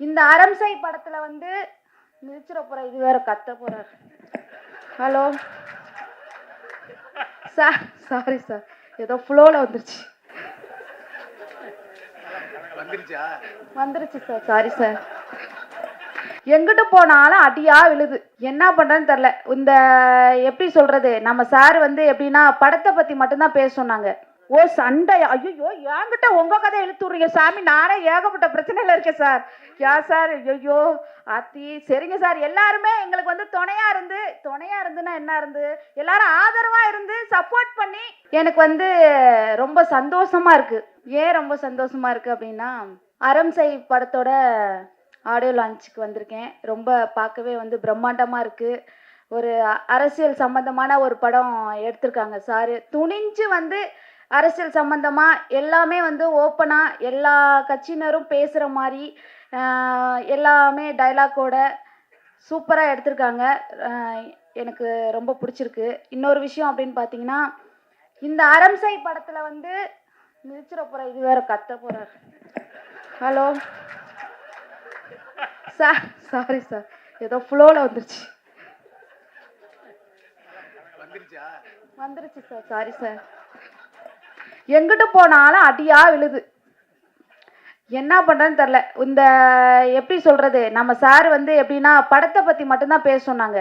இந்த அரம்சை படத்துல வந்து மிதிச்சிட போற இது வேற கத்த போறாரு ஹலோ சார் சாரி சார் ஏதோ வந்துருச்சு. வந்துருச்சா? வந்துருச்சு சார் சாரி சார் எங்கிட்டு போனாலும் அடியா விழுது. என்ன பண்றேன்னு தெரில இந்த எப்படி சொல்றது? நம்ம சார் வந்து எப்படின்னா படத்தை பத்தி மட்டும்தான் பேச சொன்னாங்க. ஓ சண்டை. ஐயோ என்கிட்ட உங்க கதை இழுத்து சாமி. நானே ஏகப்பட்ட பிரச்சனையில இருக்கேன் சார். யா சார்? ஐயோ அத்தி சரிங்க சார். எல்லாருமே எங்களுக்கு வந்து துணையா இருந்து துணையா இருந்துன்னா என்ன இருந்து? எல்லாரும் ஆதரவா இருந்து சப்போர்ட் பண்ணி எனக்கு வந்து ரொம்ப சந்தோஷமா இருக்கு. ஏன் ரொம்ப சந்தோஷமா இருக்கு அப்படின்னா அரம்சை படத்தோட ஆடியோ லான்ச்சுக்கு வந்திருக்கேன். ரொம்ப பார்க்கவே வந்து பிரம்மாண்டமாக இருக்குது ஒரு அரசியல் சம்பந்தமான ஒரு படம் எடுத்திருக்காங்க சார். துணிஞ்சு வந்து அரசியல் சம்பந்தமாக எல்லாமே வந்து ஓப்பனாக எல்லா கட்சியினரும் பேசுகிற மாதிரி எல்லாமே டைலாக்கோட சூப்பராக எடுத்திருக்காங்க. எனக்கு ரொம்ப பிடிச்சிருக்கு. இன்னொரு விஷயம் அப்படின்னு பார்த்தீங்கன்னா இந்த அரம்சை படத்தில் வந்து மிதிச்சிட போகிற இது வேற கத்த போகிறார் ஹலோ சார் சாரி சார் ஏதோ வந்துருச்சு. வந்துருச்சா? வந்துருச்சு சார் சாரி சார் எங்கிட்டு போனாலும் அடியாக விழுது. என்ன பண்ணுறேன்னு தெரில இந்த எப்படி சொல்கிறது நம்ம சார் வந்து எப்படின்னா படத்தை பற்றி மட்டும்தான் பேச சொன்னாங்க.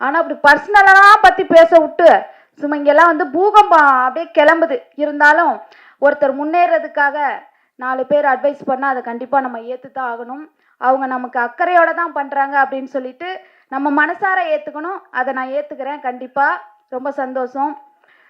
ஆனால் அப்படி பர்சனலாக பற்றி பேச விட்டு சும்மா இங்கெல்லாம் வந்து பூகம்பம் அப்படியே கிளம்புது. இருந்தாலும் ஒருத்தர் முன்னேறதுக்காக நாலு பேர் அட்வைஸ் பண்ணால் அதை கண்டிப்பாக நம்ம ஏற்று தான் ஆகணும். அவங்க நமக்கு அக்கறையோடு தான் பண்ணுறாங்க அப்படின்னு சொல்லிட்டு நம்ம மனசார ஏற்றுக்கணும் அதை நான் ஏற்றுக்கிறேன் கண்டிப்பாக ரொம்ப சந்தோஷம்.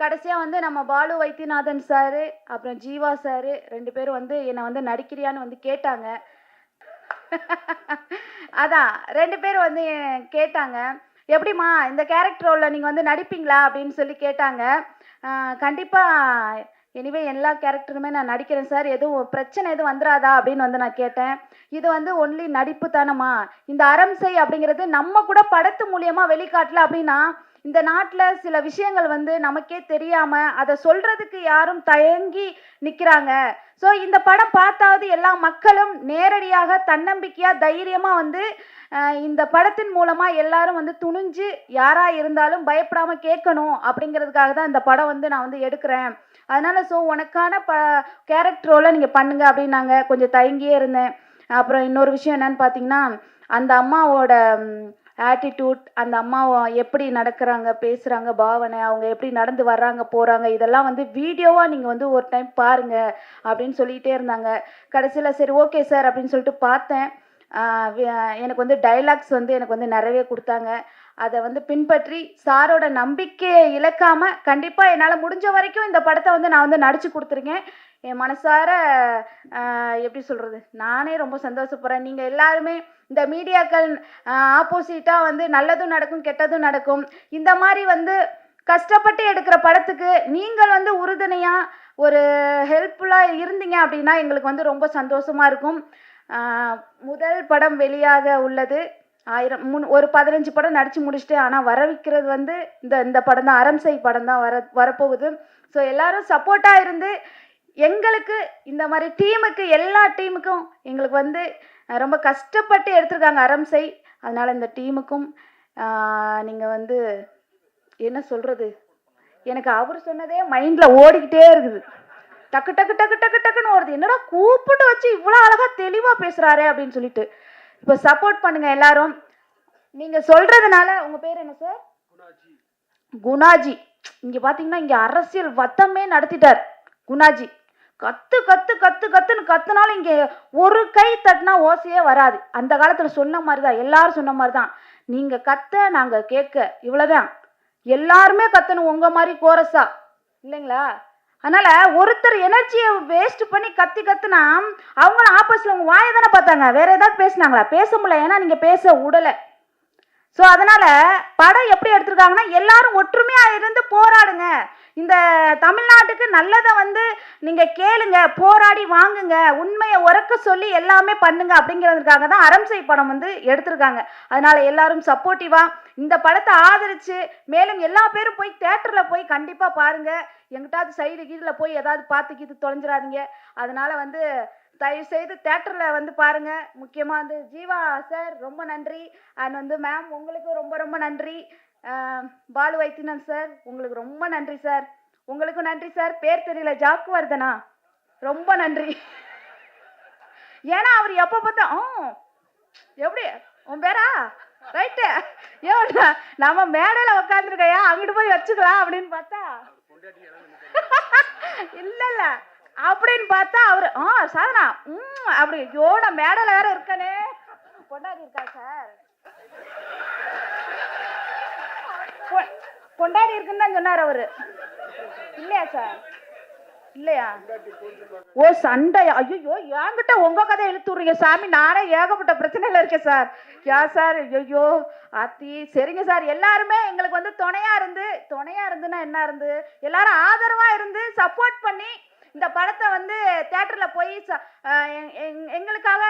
கடைசியாக வந்து நம்ம பாலு வைத்தியநாதன் சார் அப்புறம் ஜீவா சார் ரெண்டு பேரும் வந்து என்னை வந்து நடிக்கிறியான்னு வந்து கேட்டாங்க. அதான் ரெண்டு பேரும் வந்து கேட்டாங்க. எப்படிம்மா இந்த கேரக்டர் ரோலில் நீங்கள் வந்து நடிப்பீங்களா அப்படின்னு சொல்லி கேட்டாங்க. கண்டிப்பாக எனிவே எல்லா கேரக்டருமே நான் நடிக்கிறேன் சார். எதுவும் பிரச்சனை எதுவும் வந்துடாதா அப்படின்னு வந்து நான் கேட்டேன். இது வந்து ஒன்லி நடிப்பு தானம்மா இந்த அரம்சை அப்படிங்கிறது நம்ம கூட படத்து மூலியமாக வெளிக்காட்டல அப்படின்னா இந்த நாட்டில் சில விஷயங்கள் வந்து நமக்கே தெரியாமல் அதை சொல்றதுக்கு யாரும் தயங்கி நிற்கிறாங்க ஸோ இந்த படம் பார்த்தாவது எல்லா மக்களும் நேரடியாக தன்னம்பிக்கையாக தைரியமாக வந்து இந்த படத்தின் மூலமாக எல்லாரும் வந்து துணிஞ்சு யாராக இருந்தாலும் பயப்படாமல் கேட்கணும் அப்படிங்கிறதுக்காக தான் இந்த படம் வந்து நான் வந்து எடுக்கிறேன். அதனால் ஸோ உனக்கான ப கேரக்டர் ரோலை நீங்கள் பண்ணுங்க அப்படின்னாங்க கொஞ்சம் தயங்கியே இருந்தேன். அப்புறம் இன்னொரு விஷயம் என்னன்னு பார்த்தீங்கன்னா அந்த அம்மாவோட ஆட்டிடியூட் அந்த அம்மா எப்படி நடக்கிறாங்க பேசுகிறாங்க பாவனை அவங்க எப்படி நடந்து வர்றாங்க போகிறாங்க இதெல்லாம் வந்து வீடியோவாக நீங்கள் வந்து ஒரு டைம் பாருங்க அப்படின்னு சொல்லிகிட்டே இருந்தாங்க. கடைசியில் சரி ஓகே சார் அப்படின்னு சொல்லிட்டு பார்த்தேன். எனக்கு வந்து டைலாக்ஸ் வந்து எனக்கு வந்து நிறையவே கொடுத்தாங்க. அதை வந்து பின்பற்றி சாரோட நம்பிக்கையை இழக்காமல் கண்டிப்பாக என்னால் முடிஞ்ச வரைக்கும் இந்த படத்தை வந்து நான் வந்து நடித்து கொடுத்துருக்கேன். என் மனசார எப்படி சொல்கிறது நானே ரொம்ப சந்தோஷப்படுறேன். நீங்கள் எல்லாருமே இந்த மீடியாக்கள் ஆப்போசிட்டாக வந்து நல்லதும் நடக்கும் கெட்டதும் நடக்கும். இந்த மாதிரி வந்து கஷ்டப்பட்டு எடுக்கிற படத்துக்கு நீங்கள் வந்து உறுதுணையாக ஒரு ஹெல்ப்ஃபுல்லாக இருந்தீங்க அப்படின்னா எங்களுக்கு வந்து ரொம்ப சந்தோஷமாக இருக்கும். முதல் படம் வெளியாக உள்ளது. ஆயிரம் முன் ஒரு பதினஞ்சு படம் நடித்து முடிச்சுட்டு ஆனால் வரவிக்கிறது வந்து இந்த இந்த படம் தான் அரம்சை படம் தான் வர வரப்போகுது. ஸோ எல்லாரும் சப்போர்ட்டாக இருந்து எங்களுக்கு இந்த மாதிரி டீமுக்கு எல்லா டீமுக்கும் எங்களுக்கு வந்து ரொம்ப கஷ்டப்பட்டு எடுத்திருக்காங்க அரம்சை அதனால் இந்த டீமுக்கும் நீங்கள் வந்து என்ன சொல்கிறது எனக்கு அவர் சொன்னதே மைண்டில் ஓடிக்கிட்டே இருக்குது. டக்கு டக்கு டக்கு டக்கு டக்குன்னு ஓடுது. என்னடா கூப்பிட்டு வச்சு இவ்வளோ அழகாக தெளிவாக பேசுகிறாரே அப்படின்னு சொல்லிட்டு. இப்போ சப்போர்ட் பண்ணுங்கள் எல்லாரும். நீங்கள் சொல்கிறதுனால உங்கள் பேர் என்ன சார் குணாஜி. இங்கே பார்த்தீங்கன்னா இங்கே அரசியல் வத்தமே நடத்திட்டார். குணாஜி. கத்து கத்து கத்து கத்துன்னு கத்துனாலும் இங்கே ஒரு கை தட்டினா ஓசையே வராது. அந்த காலத்தில் சொன்ன மாதிரி தான் எல்லாரும் சொன்ன மாதிரி தான் நீங்கள் கத்த நாங்கள் கேட்க இவ்வளோதான் எல்லாருமே கத்தணும் உங்கள் மாதிரி கோரஸா? இல்லைங்களா? அதனால் ஒருத்தர் எனர்ஜியை வேஸ்ட் பண்ணி கத்தி கத்துனா அவங்களும் ஆப்போசிட்ல அவங்க வாயை தானே பார்த்தாங்க. வேற ஏதாவது பேசுனாங்களா? பேச முடியல ஏன்னா நீங்கள் பேச விடலை ஸோ அதனால் படம் எப்படி எடுத்திருக்காங்கன்னா எல்லாரும் ஒற்றுமையாக இருந்து போராடுங்க. இந்த தமிழ்நாட்டுக்கு நல்லதை வந்து நீங்க கேளுங்க போராடி வாங்குங்க உண்மையை உறக்க சொல்லி எல்லாமே பண்ணுங்க அப்படிங்கிறதுக்காக தான் அரம்சை படம் வந்து எடுத்திருக்காங்க. அதனால எல்லாரும் சப்போர்ட்டிவா இந்த படத்தை ஆதரிச்சு மேலும் எல்லா பேரும் போய் தேட்டரில் போய் கண்டிப்பாக பாருங்க. எங்கிட்டாவது சைடு கீழில் போய் ஏதாவது பார்த்து கீது தொலைஞ்சிடாதீங்க. அதனால வந்து தயவு செய்து தேட்டரில் வந்து பாருங்க. முக்கியமாக வந்து ஜீவா சார் ரொம்ப நன்றி. அண்ட் வந்து மேம் உங்களுக்கு ரொம்ப ரொம்ப நன்றி. பாலு வைத்தியநாத் சார். உங்களுக்கு ரொம்ப நன்றி சார். உங்களுக்கும் நன்றி சார். பேர் தெரியல. ஜாக்கு வருதனா ரொம்ப நன்றி. ஏன்னா அவர் எப்போ பார்த்தா ஆ எப்படி? உன் பேரா? ரைட்டு. ஏ நம்ம மேடையில் உட்காந்துருக்கையா அங்கிட்டு போய் வச்சுக்கலாம் அப்படின்னு பார்த்தா. இல்லை இல்லை. அப்படின்னு பார்த்தா அவர் ஆ சாதனா ம் அப்படி. யோட மேடையில் வேற இருக்கனே. கொண்டாடி இருக்கா சார்? கொ- கொண்டாடி இருக்குன்னு தான் சொன்னார் அவரு. இல்லையா சார்? இல்லையா? ஓ சண்டை. ஐயோ என்கிட்ட உங்க கதை இழுத்து விடுறீங்க சாமி. நானே ஏகப்பட்ட பிரச்சனையில இருக்கேன் சார். யா சார்? ஐயோ அத்தி சரிங்க சார். எல்லாருமே எங்களுக்கு வந்து துணையா இருந்து துணையா இருந்துன்னா என்ன இருந்து? எல்லாரும் ஆதரவா இருந்து சப்போர்ட் பண்ணி இந்த படத்தை வந்து தேட்டர்ல போய் ச- எங்- எங்களுக்காக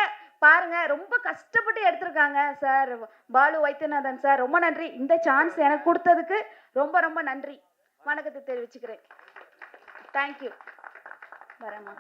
பாருங்க ரொம்ப கஷ்டப்பட்டு எடுத்திருக்காங்க சார். பாலு வைத்தியநாதன் சார் ரொம்ப நன்றி. இந்த சான்ஸ் எனக்கு கொடுத்ததுக்கு ரொம்ப ரொம்ப நன்றி. வணக்கத்தை தெரிவிச்சுக்கிறேன். தேங்க்யூ வரேம்மா.